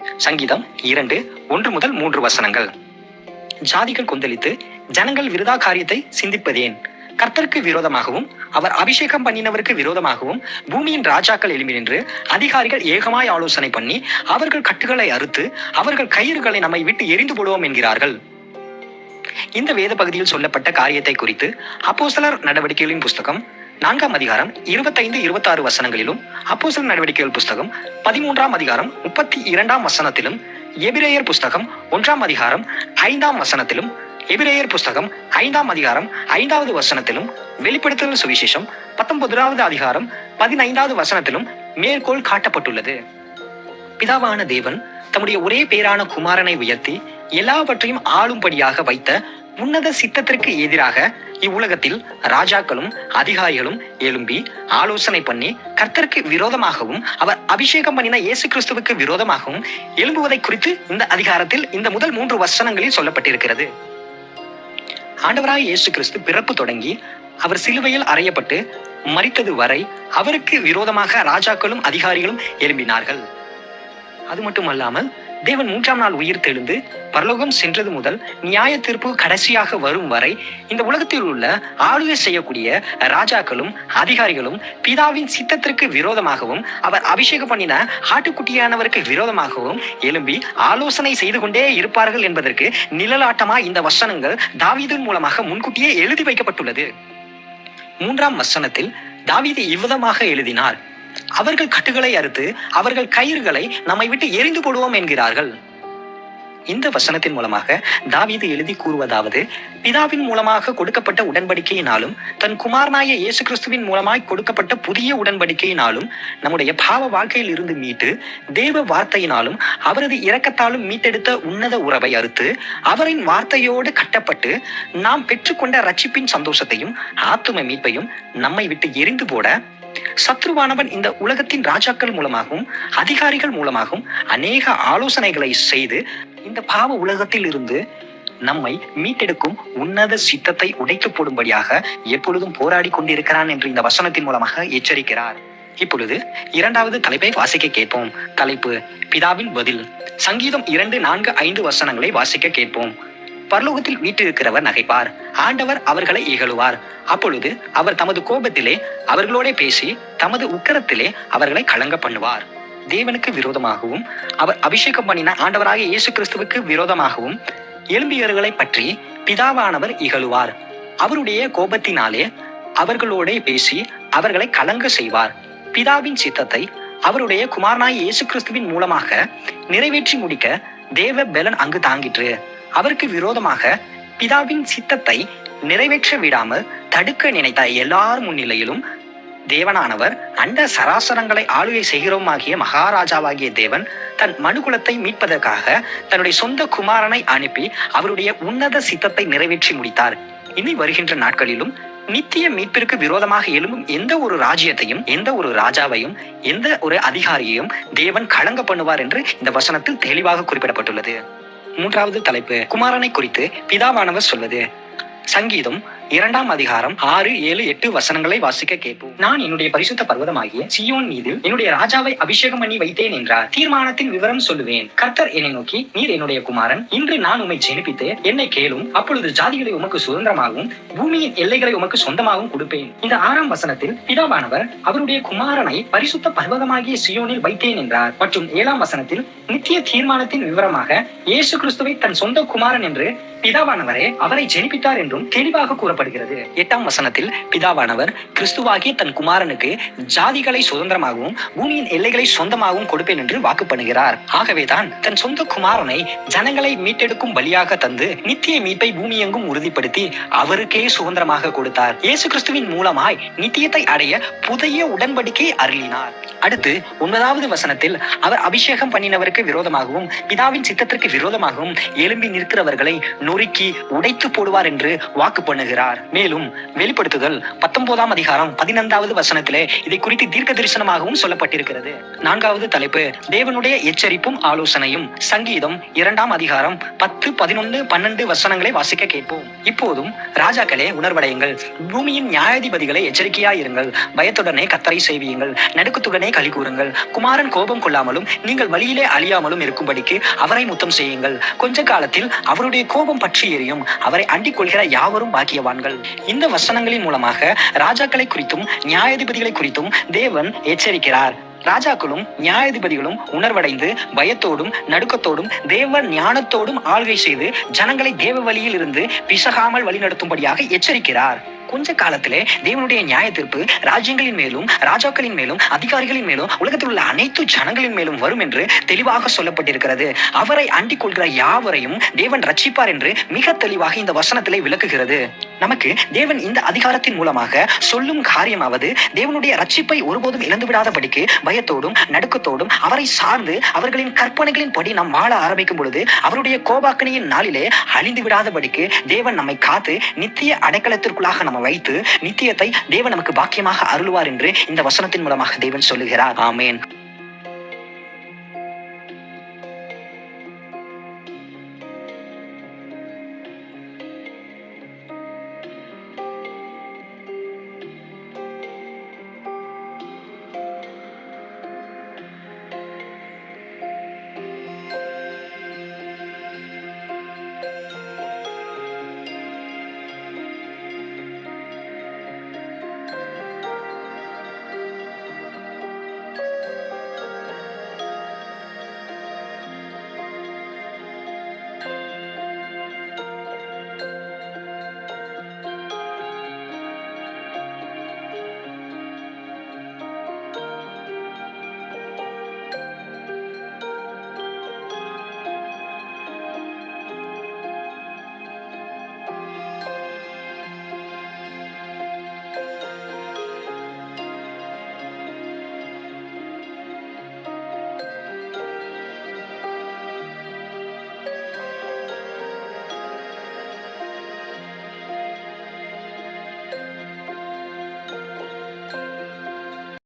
சங்கீதம் இரண்டு ஒன்று முதல் மூன்று வசனங்கள். ஜாதிகள் கொந்தளித்து ஜனங்கள் விருதா காரியத்தை சிந்திப்பதேன். கர்த்தருக்கு விரோதமாகவும் அவர் அபிஷேகம் பண்ணினவருக்கு விரோதமாகவும் பூமியின் ராஜாக்கள் எழும்பி நின்று அதிகாரிகள் ஏகமாய் ஆலோசனை பண்ணி அவர்கள் கட்டுகளை அறுத்து அவர்கள் கயிறுகளை நம்மை விட்டு எரிந்து போடுவோம் என்கிறார்கள். இந்த வேத பகுதியில் சொல்லப்பட்ட காரியத்தை குறித்து அப்போசலர் நடவடிக்கைகளின் புஸ்தகம் நான்காம் அதிகாரம் இருபத்தைந்து இருபத்தாறு வசனங்களிலும் அப்போசல் நடவடிக்கைகள் புஸ்தகம் பதிமூன்றாம் அதிகாரம் முப்பத்தி இரண்டாம் வசனத்திலும் எபிரேயர் புஸ்தகம் ஒன்றாம் அதிகாரம் ஐந்தாம் வசனத்திலும் எபிரேயர் புஸ்தகம் ஐந்தாம் அதிகாரம் ஐந்தாவது வசனத்திலும் வெளிப்படுத்தல் சுவிசேஷம் பத்தொன்பதாவது அதிகாரம் பதினைந்தாவது வசனத்திலும் மேற்கோள் காட்டப்பட்டுள்ளது. பிதாவான தேவன் தம்முடைய ஒரே பேரான குமாரனை உயர்த்தி எல்லாவற்றையும் ஆளும்படியாக வைத்த உன்னத சித்தத்திற்கு எதிராக இவ்வுலகத்தில் ராஜாக்களும் அதிகாரிகளும் எழும்பி ஆலோசனை பண்ணி கர்த்தருக்கு விரோதமாகவும் அவர் அபிஷேகம் பண்ணின இயேசு கிறிஸ்துவுக்கு விரோதமாகவும் எழும்புவதை குறித்து இந்த அதிகாரத்தில் இந்த முதல் மூன்று வசனங்களில் சொல்லப்பட்டிருக்கிறது. ஆண்டவராய் இயேசு கிறிஸ்து பிறப்பு தொடங்கி அவர் சிலுவையில் அறையப்பட்டு மறித்தது வரை அவருக்கு விரோதமாக ராஜாக்களும் அதிகாரிகளும் எழும்பினார்கள். அது மட்டுமல்லாமல் தேவன் மூன்றாம் நாள் உயிர் தெழுந்து பரலோகம் சென்றது முதல் நியாய தீர்ப்பு கடைசியாக வரும் வரை இந்த உலகத்தில் உள்ள ஆளுகை செய்யக்கூடிய ராஜாக்களும் அதிகாரிகளும் பிதாவின் சித்தத்திற்கு விரோதமாகவும் அவர் அபிஷேகம் பண்ணின ஆட்டுக்குட்டியானவருக்கு விரோதமாகவும் எழும்பி ஆலோசனை செய்து கொண்டே இருப்பார்கள் என்பதற்கு நிழலாட்டமா இந்த வசனங்கள் தாவீதின் மூலமாக முன்கூட்டியே எழுதி வைக்கப்பட்டுள்ளது. மூன்றாம் வசனத்தில் தாவீது இவ்விதமாக எழுதினார் அவர்கள் கட்டுகளை அறுத்து அவர்கள் கயிறுகளை நம்மை விட்டு எரிந்து போடுவோம் என்கிறார்கள். இந்த வசனத்தின் மூலமாக தாவீது எழுதி கூறுவதாவது பிதாவின் மூலமாக கொடுக்கப்பட்ட உடன்படிக்கையினாலும் தன் குமாரனாய இயேசு கிறிஸ்துவின் மூலமாய் கொடுக்கப்பட்ட புதிய உடன்படிக்கையினாலும் நம்முடைய பாவ வாழ்க்கையில் இருந்து மீட்டு தேவ வார்த்தையினாலும் அவரது இரக்கத்தாலும் மீட்டெடுத்த உன்னத உறவை அறுத்து அவரின் வார்த்தையோடு கட்டப்பட்டு நாம் பெற்றுக்கொண்ட ரட்சிப்பின் சந்தோஷத்தையும் ஆத்தும மீட்பையும் நம்மை விட்டு எரிந்து போட சத்ருவானவன் இந்த உலகத்தின் ராஜாக்கள் மூலமாகவும் அதிகாரிகள் மூலமாகவும் அநேக ஆலோசனைகளை செய்து இந்த பாவ உலகத்தில் இருந்து நம்மை மீட்டெடுக்கும் உன்னத சித்தத்தை உடைத்து போடும்படியாக எப்பொழுதும் போராடி கொண்டிருக்கிறான் என்று இந்த வசனத்தின் மூலமாக எச்சரிக்கிறார். இப்பொழுது இரண்டாவது தலைப்பை வாசிக்க கேட்போம். தலைப்பு பிதாவின் பதில். சங்கீதம் இரண்டு நான்கு ஐந்து வசனங்களை வாசிக்க கேட்போம். பரலோகத்தில் வீட்டிருக்கிறவர் நகைப்பார். ஆண்டவர் அவர்களை இகழுவார் அப்பொழுது அவர் தமது கோபத்திலே அவர்களோட பேசி தமது உக்கரத்திலே அவர்களை கலங்க பண்ணுவார். தேவனுக்கு விரோதமாகவும் அவர் அபிஷேகம் பண்ணின ஆண்டவராக இயேசு கிறிஸ்துவுக்கு விரோதமாகவும் எலும்பியர்களை பற்றி பிதாவானவர் இகழுவார். அவருடைய கோபத்தினாலே அவர்களோட பேசி அவர்களை கலங்க செய்வார். பிதாவின் சித்தத்தை அவருடைய குமாரனாய் இயேசு கிறிஸ்துவின் மூலமாக நிறைவேற்றி முடிக்க தேவ பலன் அங்கு தாங்கிற்று. அவருக்கு விரோதமாக பிதாவின் சித்தத்தை நிறைவேற்ற விடாமல் தடுக்க நினைத்த எல்லார் முன்னிலையிலும் தேவனானவர் அண்ட சராசரங்களை ஆளுகை செய்கிறோமாகிய மகாராஜாவாகிய தேவன் தன் மனுகுலத்தை மீட்பதற்காக தன்னுடைய சொந்த குமாரனை அனுப்பி அவருடைய உன்னத சித்தத்தை நிறைவேற்றி முடித்தார். இனி வருகின்ற நாட்களிலும் நித்திய மீட்பிற்கு விரோதமாக எழும்பும் எந்த ஒரு ராஜ்யத்தையும் எந்த ஒரு ராஜாவையும் எந்த ஒரு அதிகாரியையும் தேவன் கலங்க பண்ணுவார் என்று இந்த வசனத்தில் தெளிவாக குறிப்பிடப்பட்டுள்ளது. மூன்றாவது தலைப்பு குமாரனை குறித்து பிதாவானவர் சொல்வது. சங்கீதம் இரண்டாம் அதிகாரம் ஆறு ஏழு எட்டு வசனங்களை வாசிக்க கேட்போம். நான் என்னுடைய பரிசுத்த பர்வதமாகிய சியோன் மீது என்னுடைய ராஜாவை அபிஷேகம் பண்ணி வைத்தேன் என்றார். தீர்மானத்தின் விவரம் சொல்லுவேன். கர்த்தர் என்னை நோக்கி நீர் என்னுடைய குமாரன். இன்று நான் உம்மை ஜெனிப்பித்து என்னை கேளும். அப்பொழுது ஜாதிகளை உமக்கு சுதந்திரமாகவும் பூமியின் எல்லைகளை உமக்கு சொந்தமாகவும் கொடுப்பேன். இந்த ஆறாம் வசனத்தில் பிதாவானவர் அவருடைய குமாரனை பரிசுத்த பர்வதமாகிய சியோனில் வைத்தேன் என்றார். மற்றும் ஏழாம் வசனத்தில் நித்திய தீர்மானத்தின் விவரமாக இயேசு கிறிஸ்துவை தன் சொந்த குமாரன் என்று பிதாவானவரே அவரை ஜெனிப்பித்தார் என்றும் தெளிவாக கூறப்படுகிறது எட்டாம் வசனத்தில் பிதாவானவர் கிறிஸ்துவாகிய தன் குமாரனுக்கு ஜாதிகளை சுதந்திரமாகவும் பூமியின் எல்லைகளை சொந்தமாகவும் கொடுப்பேன் என்று வாக்கு பண்ணுகிறார். ஆகவேதான் தன் சொந்த குமாரனை ஜனங்களை மீட்டெடுக்கும் பலியாக தந்து நித்திய மீட்பை பூமியெங்கும் உறுதிப்படுத்தி அவருக்கே சுதந்திரமாக கொடுத்தார். இயேசு கிறிஸ்துவின் மூலமாய் நித்தியத்தை அடைய புதிய உடன்படிக்கை அருளினார். அடுத்து ஒன்பதாவது வசனத்தில் அவர் அபிஷேகம் பண்ணினவருக்கு விரோதமாகவும் பிதாவின் சித்தத்திற்கு விரோதமாகவும் எழும்பி நிற்கிறவர்களை நொறுக்கி உடைத்து போடுவார் என்று வாக்கு பண்ணுகிறார். எச்சரிக்கிறார் மேலும் வெளிப்படுத்துதல் பத்தொன்பதாம் அதிகாரம் பதினைந்தாவது வசனத்திலே இதை குறித்து தீர்க்க தரிசனமாகவும் சொல்லப்பட்டிருக்கிறது. நான்காவது தலைப்பு தேவனுடைய எச்சரிப்பும் ஆலோசனையும். சங்கீதம் இரண்டாம் அதிகாரம் பத்து பதினொன்று பன்னெண்டு வசனங்களை வாசிக்க கேட்போம். இப்போதும் ராஜாக்களே உணர்வடையுங்கள். பூமியின் நியாயாதிபதிகளை எச்சரிக்கையாயிருங்கள். பயத்துடனே கத்தரை செய்வியுங்கள் நடுக்கத்துடனே களி கூறுங்கள். குமாரன் கோபம் கொள்ளாமலும் நீங்கள் வழியிலே அழியாமலும் இருக்கும்படிக்கு அவரை முத்தம் செய்யுங்கள். கொஞ்ச காலத்தில் அவருடைய கோபம் பற்றி எரியும். அவரை அண்டிக் கொள்கிற யாவரும் பாக்கியவான்கள். இந்த வசனங்களின் மூலமாக ராஜாக்களை குறித்தும் நியாயாதிபதிகளை குறித்தும் தேவன் எச்சரிக்கிறார். ராஜாக்களும் நியாயாதிபதிகளும் உணர்வடைந்து பயத்தோடும் நடுக்கத்தோடும் தேவ ஞானத்தோடும் ஆள்கை செய்து ஜனங்களை தேவ வழியில் இருந்து பிசகாமல் வழிநடத்தும்படியாக எச்சரிக்கிறார். கொஞ்ச காலத்திலே தேவனுடைய நியாய தீர்ப்பு ராஜ்யங்களின் மேலும் ராஜாக்களின் மேலும் அதிகாரிகளின் மேலும் உலகத்தில் உள்ள அனைத்து ஜனங்களின் மேலும் வரும் என்று தெளிவாக சொல்லப்பட்டிருக்கிறது. அவரை அண்டிக் கொள்கிற யாவரையும் தேவன் ரட்சிப்பார் என்று மிக தெளிவாக இந்த வசனத்திலே விளக்குகிறது. நமக்கு தேவன் இந்த அதிகாரத்தின் மூலமாக சொல்லும் காரியமாவது தேவனுடைய ரட்சிப்பை ஒருபோதும் இழந்து விடாதபடிக்கு பயத்தோடும் நடுக்கத்தோடும் அவரை சார்ந்து அவர்களின் கற்பனைகளின் படி நாம் வாழ ஆரம்பிக்கும் பொழுது அவருடைய கோபாக்கணியின் நாளிலே அழிந்து விடாதபடிக்கு தேவன் நம்மை காத்து நித்திய அடைக்கலத்திற்குள்ளாக நம்ம வைத்து நித்தியத்தை தேவன் நமக்கு பாக்கியமாக அருள்வார் என்று இந்த வசனத்தின் மூலமாக தேவன் சொல்லுகிறார். ஆமேன்.